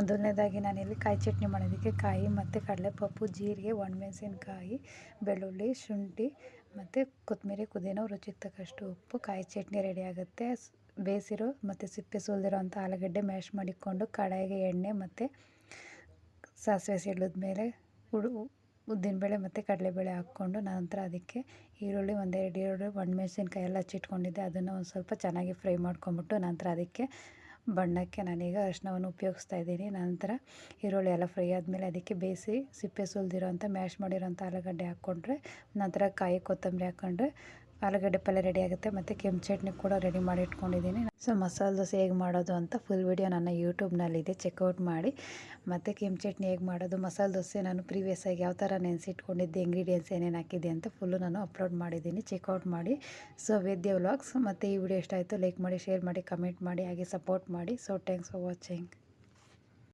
ಮೊದಲನೇದಾಗಿ ನಾನಿಲ್ಲಿ ಕಾಯಿ ಚಟ್ನಿ ಮಾಡೋದಕ್ಕೆ ಕಾಯಿ ಮತ್ತು ಕಡಲೆಪಪ್ಪು, ಜೀರಿಗೆ, ಒಣಮೆಣಸಿನ್ಕಾಯಿ, ಬೆಳ್ಳುಳ್ಳಿ, ಶುಂಠಿ ಮತ್ತು ಕೊತ್ತಂಬರಿ, ಪುದೀನ ರುಚಿಗೆ ತಕ್ಕಷ್ಟು ಉಪ್ಪು. ಕಾಯಿ ಚಟ್ನಿ ರೆಡಿ ಆಗುತ್ತೆ. ಬೇಯಿಸಿರೋ ಮತ್ತು ಸಿಪ್ಪೆ ಸುಲಿದಿರೋ ಅಂಥ ಆಲೂಗಡ್ಡೆ ಮ್ಯಾಶ್ ಮಾಡಿಕೊಂಡು ಕಡಾಯಿಗೆ ಎಣ್ಣೆ ಮತ್ತು ಸಾಸಿವೆ ಸಿಡಿದ ಮೇಲೆ ಉಡು ಉದ್ದಿನಬೇಳೆ ಮತ್ತು ಕಡಲೆಬೇಳೆ ಹಾಕ್ಕೊಂಡು ನಂತರ ಅದಕ್ಕೆ ಈರುಳ್ಳಿ ಒಂದೆರಡು ಈರುಳ್ಳಿ, ಒಣಮೆಣ್ಸಿನ್ಕಾಯಿ ಎಲ್ಲ ಹಚ್ಚಿಟ್ಕೊಂಡಿದ್ದೆ. ಅದನ್ನು ಒಂದು ಸ್ವಲ್ಪ ಚೆನ್ನಾಗಿ ಫ್ರೈ ಮಾಡ್ಕೊಂಬಿಟ್ಟು ನಂತರ ಅದಕ್ಕೆ ಬಣ್ಣಕ್ಕೆ ನಾನೀಗ ಅರಿಶಿನವನ್ನು ಉಪಯೋಗಿಸ್ತಾ ಇದ್ದೀನಿ. ನಂತರ ಈರುಳ್ಳಿ ಎಲ್ಲ ಫ್ರೈ ಆದಮೇಲೆ ಅದಕ್ಕೆ ಬೇಯಿಸಿ ಸಿಪ್ಪೆ ಸುಲಿದಿರೋಂಥ, ಮ್ಯಾಶ್ ಮಾಡಿರೋಂಥ ಆಲೂಗಡ್ಡೆ ಹಾಕ್ಕೊಂಡ್ರೆ, ನಂತರ ಕಾಯಿ ಕೊತ್ತಂಬರಿ ಹಾಕ್ಕೊಂಡ್ರೆ ಆಲೂಗಡ್ಡೆ ಪಲ್ಯ ರೆಡಿ ಆಗುತ್ತೆ ಮತ್ತು ಕೆಂಪು ಚಟ್ನಿ ಕೂಡ ರೆಡಿ ಮಾಡಿ ಇಟ್ಕೊಂಡಿದ್ದೀನಿ. ಸೊ ಮಸಾಲೆ ದೋಸೆ ಹೇಗೆ ಮಾಡೋದು ಅಂತ ಫುಲ್ ವಿಡಿಯೋ ನನ್ನ ಯೂಟ್ಯೂಬ್ನಲ್ಲಿದೆ ಚೆಕ್ಔಟ್ ಮಾಡಿ. ಮತ್ತು ಕೆಂಪು ಚಟ್ನಿ ಹೇಗೆ ಮಾಡೋದು, ಮಸಾಲೆ ದೋಸೆ ನಾನು ಪ್ರೀವಿಯಸ್ ಆಗಿ ಯಾವ ಥರ ನೆನೆಸಿಟ್ಕೊಂಡಿದ್ದೆ ಇಂಗ್ರೀಡಿಯೆಂಟ್ಸ್ ಏನೇನು ಹಾಕಿದ್ದೆ ಅಂತ ಫುಲ್ಲು ನಾನು ಅಪ್ಲೋಡ್ ಮಾಡಿದ್ದೀನಿ. ಚೆಕ್ಔಟ್ ಮಾಡಿ. ಸೊ ವೇದ್ಯ ವ್ಲಾಗ್ಸ್ ಮತ್ತು ಈ ವಿಡಿಯೋ ಇಷ್ಟ ಆಯಿತು ಲೈಕ್ ಮಾಡಿ ಶೇರ್ ಮಾಡಿ ಕಮೆಂಟ್ ಮಾಡಿ, ಹಾಗೆ ಸಪೋರ್ಟ್ ಮಾಡಿ. So thanks for watching